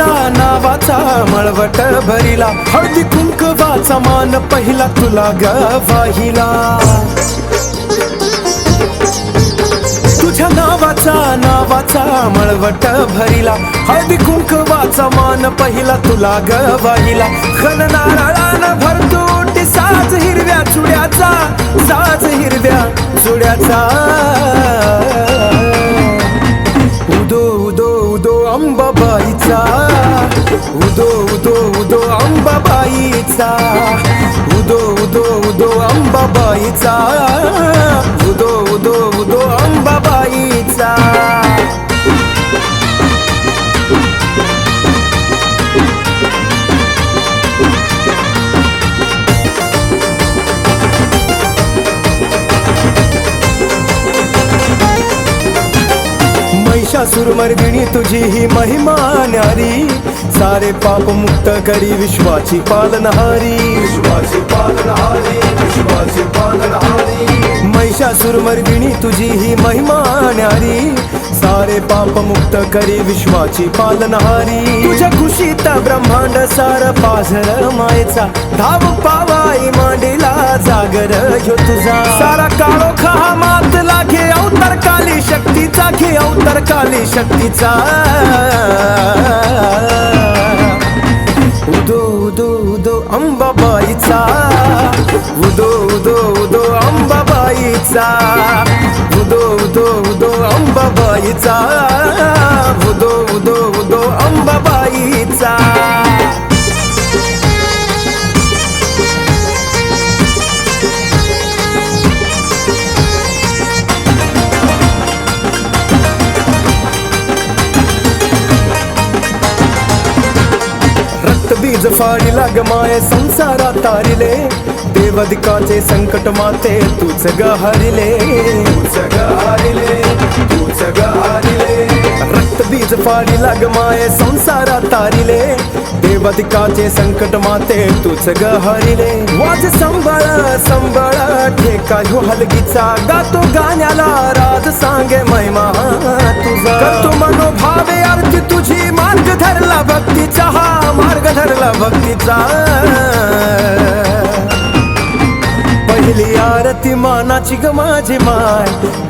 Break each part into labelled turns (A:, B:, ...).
A: नावाचा मळवट भरिला. हळदी कुंकवाचा मान पहिला तुला ग वाहिला तुझ्या नावाचा नावाचा मळवट भरिला. हळदी कुंकवाचा मान पहिला तुला ग वाहिला खन नारळानं भरतोटी साज हिरव्या चुड्याचा साज हिरव्या चुड्याचा उदो उदो उदो अंबाबाईचा. उदो उदो उदो अंबाबाईचा. महिषासुरमर्दिनी तुझी ही महिमा न्यारी. सारे पाप मुक्त करी विश्वाची पालनहारी
B: विश्वाची पालनहारी विश्वाची पालनहारी
A: महिषासुरमर्दिनी तुझी ही महिमा न्यारी. सारे पाप मुक्त करी विश्वाची पालनहारी तुझ्या खुशीत ब्रह्मांड सार पाझर मायचा. धाव पावाई मांडीला जागर ह्यो तुझा. सारा काळो खा मातला घे अवतार काली राखी अवतर काली शक्तीचा. उदो उदो उदो अंबाबाईचा. उदो उदो उदो अंबाबाईचा. उदो उदो उदो अंबाबाईचा. उदो उदो उदो अंबाबाईचा. रक्तबीज फाडीला गमाय संसारा तारिले. देवदिकाचे संकट माते तूच ग हरिले
B: तूच फाडी हारिले तूच ग हारिले
A: रक्तबीज गमाय तारिले. देवदिकाचे संकट माते तूच ग वाज संबळ संबळ ठेका ह्यो हलगीचा गातो गाण्याला राज सांगे महिमा तुझा. करतो मनोभावे अर्थ तुझी मार्ग धरला भक्तीचा हा. ठरला भक्तीचा. पहिली आरती मानाची ग माझी माय.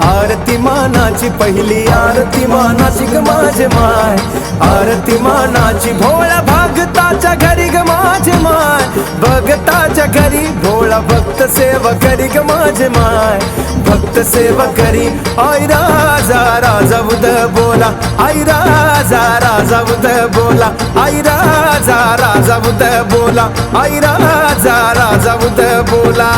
A: आरती मानाची पहिली आरती मानाची ग माझे माय. आरती मानाची भोळा भगताच्या घरी ग माझे माय. भगताच्या घरी भोळा भक्त सेवा करी ग माझे माय. संत करी आय राजा राजा उद बोला. आय राजा राजा उद बोला. आय राजा राजा उद बोला. आय राजा राजा उद बोला.